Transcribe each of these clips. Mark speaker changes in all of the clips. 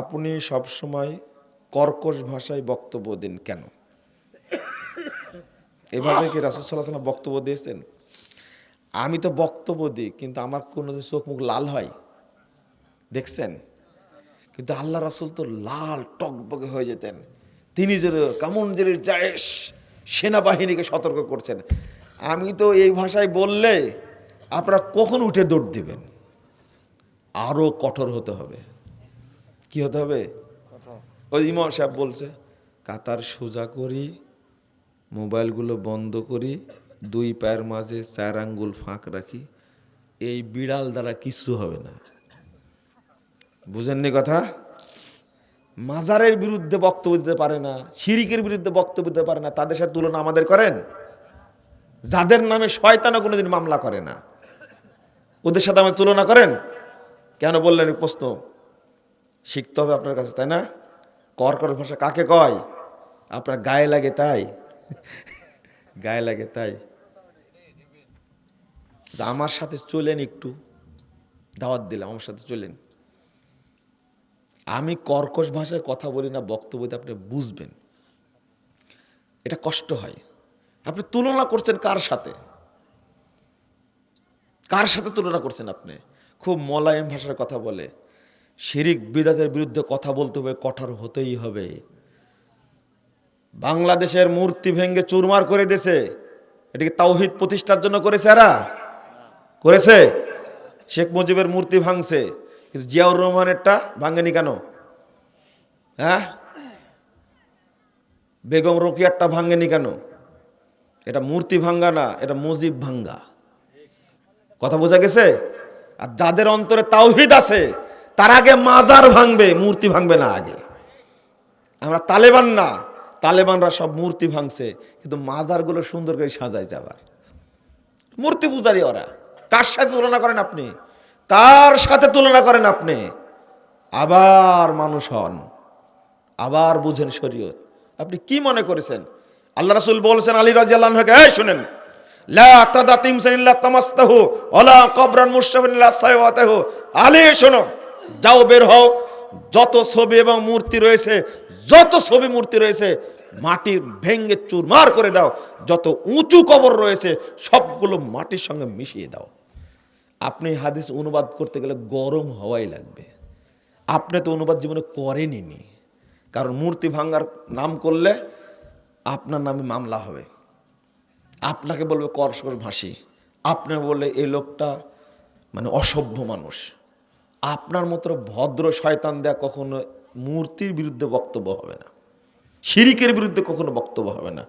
Speaker 1: আপনি সবসময় কর্কশ ভাষায় বক্তব্য দিন কেন? এভাবে কি রাসুল সাল্লাহ সাল্লাম বক্তব্য দিয়েছেন? আমি তো বক্তব্য দিই, কিন্তু আমার কোনোদিন চোখ মুখ লাল হয়? দেখছেন? কিন্তু আল্লাহ রাসুল তো লাল টকবকে হয়ে যেতেন। তিনি যে কেমন যে জায়েশ সেনাবাহিনীকে সতর্ক করছেন। আমি তো এই ভাষায় বললে আপনারা কখন উঠে দৌড় দিবেন? আরও কঠোর হতে হবে। কি হতে হবে? ওই ইমাম সাহেব বলছে, কাতার সোজা করি, মোবাইলগুলো বন্ধ করি, দুই পায়ের মাঝে চার আঙ্গুল ফাঁক রাখি, এই বিড়াল দ্বারা কিচ্ছু হবে না। বুঝেননি কথা? মাজারের বিরুদ্ধে বক্তব্য দিতে পারে না, শিরিকের বিরুদ্ধে বক্তব্য দিতে পারে না, তাদের সাথে তুলনা আমাদের করেন? যাদের নামে শয়তানও কোনোদিন মামলা করে না, ওদের সাথে আমি তুলনা করেন? কেন বললেন প্রশ্ন? শিখতে হবে আপনার কাছে, তাই না? কর্কর ভাষা কাকে কয়? আপনার গায়ে লাগে তাই। গায়ে লাগে তাই। যে আমার সাথে চলেন একটু। দাওয়াত দিলাম, আমার সাথে চলেন। আমি কর্কশ ভাষায় কথা বলি না, বক্তব্য দিয়ে আপনি বুঝবেন। এটা কষ্ট হয়। আপনি তুলনা করছেন কার সাথে? কার সাথে তুলনা করছেন আপনি? খুব মোলায়েম ভাষার কথা বলে। শিরিক বিদাতের বিরুদ্ধে কথা বলতে হবে, কঠোর হতেই হবে। বাংলাদেশের মূর্তি ভেঙ্গে চুরমার করে দিয়েছে। এটাকে তাওহিদ প্রতিষ্ঠার জন্য করেছে এরা। করেছে? শেখ মুজিবের মূর্তি ভাঙছে। কিন্তু জিয়াউর রহমানেরটা ভাঙেনি কেন? হ্যাঁ? বেগম রোকিয়ারটা ভাঙেনি কেন? এটা মূর্তি ভাঙ্গা না, এটা মুজিব ভাঙ্গা। কথা বোঝা গেছে? আর যাদের অন্তরে তাওহিদ আছে তার আগে মাজার ভাঙবে, মূর্তি ভাঙবে না আগে। আমরা তালেবান না, তালেবানরা সব মূর্তি ভাঙছে, কিন্তু মাজারগুলো সুন্দর করে সাজায় যাবার মূর্তি পূজারি ওরা। কার সাথে তুলনা করেন আপনি? কার সাথে তুলনা করেন আপনি? আবার মানুষ হন, আবার বুঝেন শরীয়ত। আপনি কি মনে করেছেন? আল্লাহ রাসূল বলছেন, আলী রাদিয়াল্লাহু এই শুনেন আলী, শোনো। যাও বের হও। যত ছবি এবং মূর্তি রয়েছে, যত ছবি মূর্তি রয়েছে, মাটি ভেঙ্গে চুরমার করে দাও। যত উঁচু কবর রয়েছে, সবগুলো মাটির সঙ্গে মিশিয়ে দাও। আপনি হাদিস অনুবাদ করতে গেলে গরম হওয়াই লাগবে। আপনি তো অনুবাদ জীবনে করেনি কারণ মূর্তি ভাঙ্গার নাম করলে আপনার নামে মামলা হবে। আপনাকে বলবে করসকর ভাসি আপনি বলে এই লোকটা মানে অসভ্য মানুষ। আপনার মতো ভদ্র শয়তান দেয়া কখনো মূর্তির বিরুদ্ধে বক্তব্য হবে না। শিরিকের বিরুদ্ধে কখনো বক্তব্য হবে না।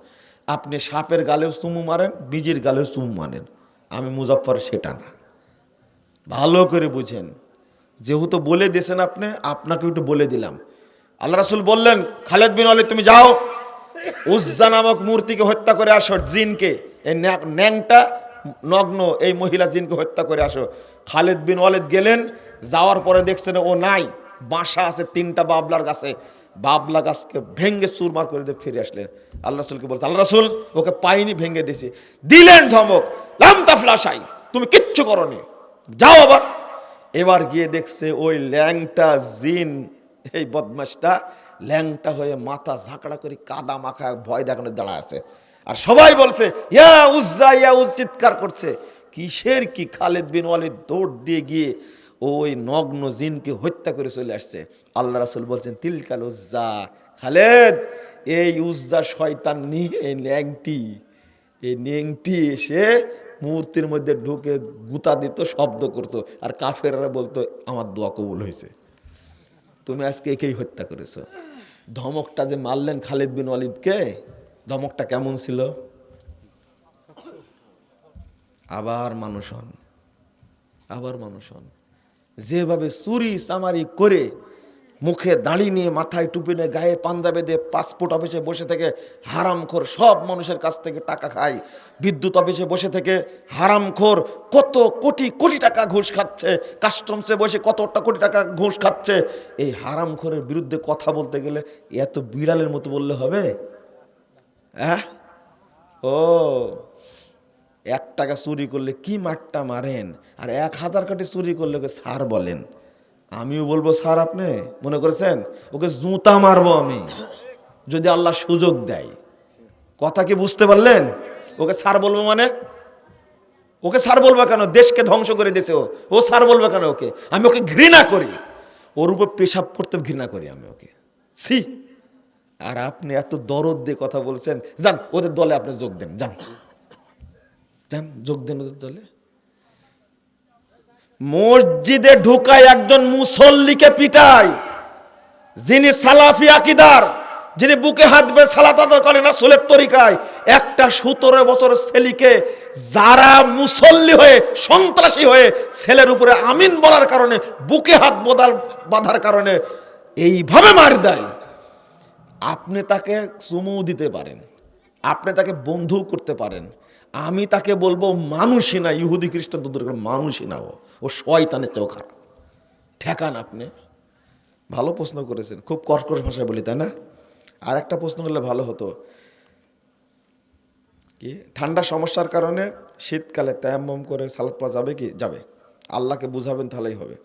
Speaker 1: আপনি সাপের গালেও চুমু মারেন, বীজের গালেও চুমু মারেন। আমি মুজাফর সেটা না। ভালো করে বুঝেন। যেহেতু বলে দিয়েছেন আপনি আপনাকে একটু বলে দিলাম। আল্লাহ রাসুল বললেন, খালেদ বিন আলী তুমি যাও। উজ্জা নামক মূর্তিকে হত্যা করে আসো, জিনকে। এই ন্যা- ন্যাংটা নগ্ন এই মহিলা জিনকে হত্যা করে আসো। খালেদ বিন ওয়ালেদ গেলেন যাওয়ার পরে দেখছেন ও নাই, বাসা আছে, তিনটা বাবলার গাছে বাবলা গাছকে ভেঙ্গে চুরমার করে দিয়ে ফিরে আসলেন। আল্লাহ রাসুলকে বলছে, আল্লাহ রাসুল, ওকে পাইনি ভেঙ্গে দিছি দিলেন ধমক, লাম তাফলাশাই, তুমি কিচ্ছু করনি। যাও আবার। এবার গিয়ে দেখছে ওই ল্যাংটা জিন, এই বদমাসটা ল্যাংটা হয়ে মাথা ঝাঁকড়া করে কাদা মাখা ভয় দেখানো দাঁড়া আছে। আর সবাই বলছে, ইয়া উজ্জা, ইয়া উজ চিৎকার করছে। কিসের কি? খালেদ বিন ওয়ালিদ দৌড় দিয়ে গিয়ে ওই নগ্ন জিনকে হত্যা করে চলে আসছে। আল্লাহ রাসুল বলছেন, তিলকাল উজ্জা, খালেদ, এই উজ্জা শয়তান নিয়ে এই ল্যাংটি এই নেংটি এসে মূর্তির মধ্যে ঢুকে গুতা দিত, শব্দ করতো। আর কাফেররা বলতো, আমার দোয়া কবুল হয়েছে। তুমি আজকে একেই হত্যা করেছ। ধমকটা যে মারলেন খালিদ বিন ওয়ালিদকে, ধমকটা কেমন ছিল? আবার মানুষ হন। আবার মানুষ হন। যেভাবে চুরি চামারি করে মুখে দাড়ি নিয়ে মাথায় টুপি নিয়ে গায়ে পাঞ্জাবে দিয়ে পাসপোর্ট অফিসে বসে থেকে হারামখোর সব মানুষের কাছ থেকে টাকা খায়। বিদ্যুৎ অফিসে বসে থেকে হারামখোর কত কোটি কোটি টাকা ঘুষ খাচ্ছে। কাস্টমসে বসে কতটা কোটি টাকা ঘুষ খাচ্ছে। এই হারামখোরের বিরুদ্ধে কথা বলতে গেলে এত বিড়ালের মতো বললে হবে? হ্যাঁ? ও এক টাকা চুরি করলে কি মারটা মারেন? আর এক হাজার কাটি চুরি করলে ওকে সার বলেন। আমিও বলব, স্যার আপনি মনে করেছেন? ওকে জুতা মারবো আমি। যদি আল্লাহ সুযোগ দেয়। কথা কি বুঝতে পারলেন? ওকে স্যার বলব মানে? ওকে স্যার বলবে কেন? দেশকে ধ্বংস করে দিয়েছে ও। ও স্যার বলবে কেন ওকে? আমি ওকে ঘৃণা করি। ওর উপর পেশাব করতে ঘৃণা করি আমি ওকে। সি আর আপনি এত দরদ দিয়ে কথা বলছেন। যান, ওদের দলে আপনি যোগ দেন। যান। যান যোগ দেন দলে মসজিদে ঢুকায় একজন মুসল্লিকে পিটায়। যিনি সালাফি আকিদার, যিনি বুকে হাত বেয়ে সালাত করে না সোলের তরিকায়, একটা সতেরো বছর ছেলেকে যারা মুসল্লি হয়ে, সন্ত্রাসী হয়ে ছেলের উপরে আমিন বলার কারণে, বুকে হাত বোদার বাঁধার কারণে এইভাবে মার দেয়। আপনি তাকে চুমু দিতে পারেন। আপনি তাকে বন্ধু করতে পারেন। আমি তাকে বলব, মানুষই না, ইহুদি, খ্রিস্টান তো দূরে মানুষই না ও। ও শয়তানের চেয়েও খারাপ। ঠেকান আপনি। ভালো প্রশ্ন করেছেন। খুব কর্কশ ভাষায় বলি, তাই না? আর একটা প্রশ্ন করলে ভালো হতো। কি? ঠান্ডা সমস্যার কারণে শীতকালে তেমম করে সালাদ পাওয়া যাবে কি? যাবে। আল্লাহকে বুঝাবেন তাহলেই হবে।